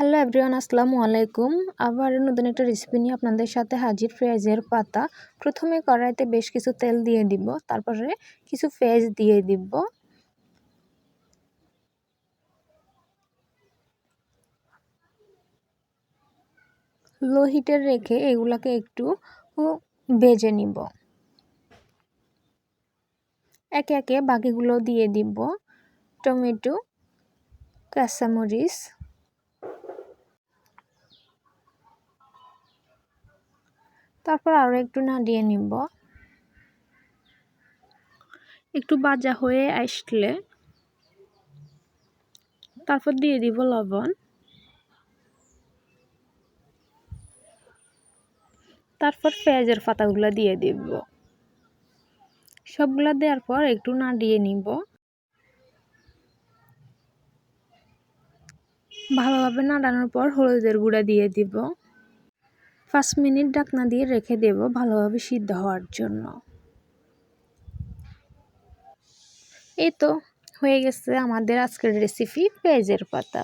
Hello everyone আসসালামু আলাইকুম। আবার নতুন একটা রেসিপি নিয়ে আপনাদের সাথে হাজির পেঁয়াজের পাতা। প্রথমে কড়াইতে বেশ কিছু তেল দিয়ে দিব, তারপরে কিছু পেঁয়াজ দিয়ে দিব। লো হিটে রেখে এগুলাকে একটু বেজে নিব। একে একে বাকিগুলো দিয়ে দিব। টমেটো কাঁচামরিচ তারপর আরও একটু নাড়িয়ে নিব। একটু বাজা হয়ে আসলে তারপর দিয়ে দিব লবণ। তারপর পেঁয়াজের পাতাগুলো দিয়ে দিব। সবগুলা দেওয়ার পর একটু নাড়িয়ে নিব। ভালোভাবে নাড়ানোর পর হলুদের গুঁড়া দিয়ে দিব। পাঁচ মিনিট ডাকনা দিয়ে রেখে দেব ভালোভাবে সিদ্ধ হওয়ার জন্য। এই তো হয়ে গেছে আমাদের আজকের রেসিপি পেঁয়াজের পাতা।